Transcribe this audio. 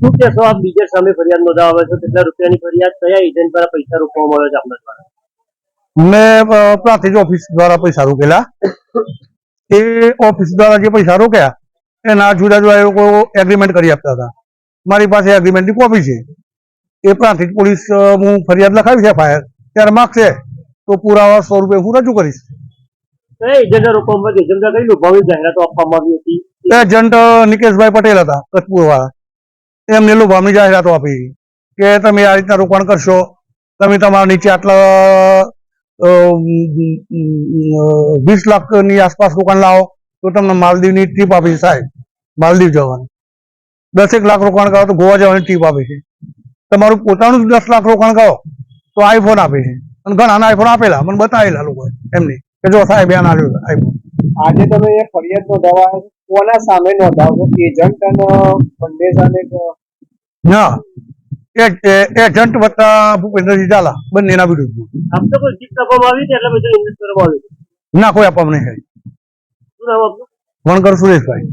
શું કહેશો? આપ બીજે સામે ફરિયાદ નોંધાવે છો. કેટલા રૂપિયાની ફરિયાદ કયા એજન્ટ દ્વારા પૈસા રોકવામાં આવ્યો છે આપના દ્વારા? મેં પ્રાંતિજ ઓફિસ દ્વારા પૈસા રોકેલા. એ ઓફિસ દ્વારા જે પૈસા રોક્યા એના જુદા જુદા એ લોકો એગ્રીમેન્ટ કરી આપતા હતા. મારી પાસે એગ્રીમેન્ટની કોપી છે. એ પ્રાંતિજ પોલીસ હું ફરિયાદ લખાવી છે ફાયર ત્યારે માગશે તો પુરાવા સ્વરૂપે હું રજૂ કરીશ. એજન્ટે રોકવામાં એજન્ટે કઈ લોભાવી જાહેરાતો આપવામાં આવી હતી? એજન્ટ નિકેશભાઈ પટેલ હતા કચ્છપુર વાળા એમને લોભામણી જાહેરાતો આપી. કે તમે આ રીતના રોકાણ કરશો, તમે તમારા નીચે આટલા વીસ લાખની આસપાસ રોકાણ લાવો, તો તમને માલદીવની ટ્રીપ આપી છે સાહેબ, માલદીવ જવાની. દસેક લાખ રોકાણ કરો તો ગોવા જવાની ટ્રીપ આપે છે. તમારું પોતાનું દસ લાખ રોકાણ કરો, તો આઈફોન આપે છે. અને ઘણા આઈફોન આપેલા, મને બતાવેલા લોકો એમને, કે જો સાહેબ, એના આઈફોન. આજે તમે એ ફરિયાદ નોંધાવા. કોના સામે નોંધાવો એજન્ટ અને સામે ક- ના એજન્ટ વત્તા ભૂપેન્દ્રજી ઝાલા. બંનેના વિરુદ્ધમાં આમ તો કોઈ જીત આપવામાં આવી એટલે બધું ઇન્વેસ્ટ કરવામાં આવ્યું. ના કોઈ આપવામાં નહીં વણકર સુરેશભાઈ.